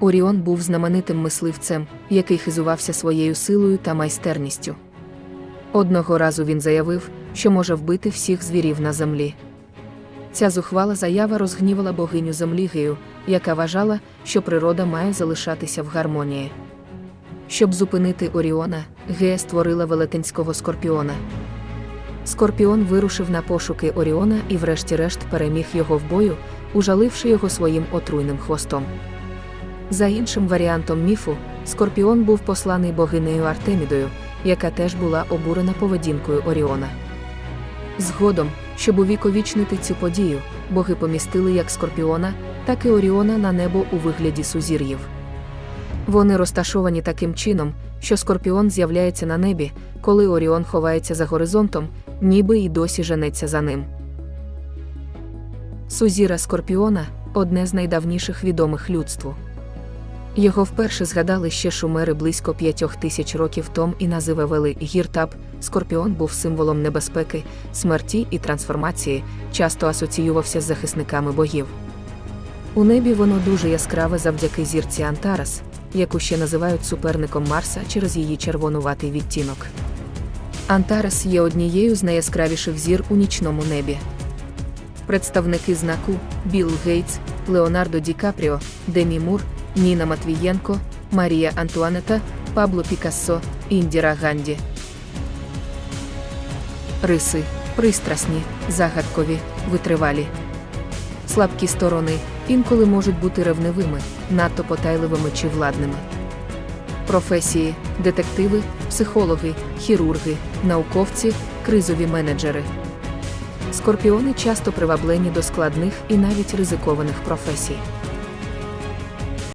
Оріон був знаменитим мисливцем, який хизувався своєю силою та майстерністю. Одного разу він заявив, що може вбити всіх звірів на землі. Ця зухвала заява розгнівала богиню землі Гею, яка вважала, що природа має залишатися в гармонії. Щоб зупинити Оріона, Гея створила велетенського скорпіона. Скорпіон вирушив на пошуки Оріона і, врешті-решт, переміг його в бою, ужаливши його своїм отруйним хвостом. За іншим варіантом міфу, Скорпіон був посланий богинею Артемідою, яка теж була обурена поведінкою Оріона. Згодом, щоб увіковічнити цю подію, боги помістили як Скорпіона, так і Оріона на небо у вигляді сузір'їв. Вони розташовані таким чином, що Скорпіон з'являється на небі, коли Оріон ховається за горизонтом, ніби й досі женеться за ним. Сузіра Скорпіона одне з найдавніших відомих людству. Його вперше згадали ще шумери близько п'ятьох тисяч років тому і називали Гіртап. Скорпіон був символом небезпеки, смерті і трансформації, часто асоціювався з захисниками богів. У небі воно дуже яскраве завдяки зірці Антарас, яку ще називають суперником Марса через її червонуватий відтінок. Антарес є однією з найяскравіших зір у нічному небі. Представники знаку Білл Гейтс, Леонардо Ді Капріо, Демі Мур, Ніна Матвієнко, Марія Антуанета, Пабло Пікассо, Індіра Ганді. Риси пристрасні, загадкові, витривалі. Слабкі сторони інколи можуть бути ревнивими, надто потайливими чи владними. Професії детективи, психологи, хірурги, науковці, кризові менеджери. Скорпіони часто приваблені до складних і навіть ризикованих професій.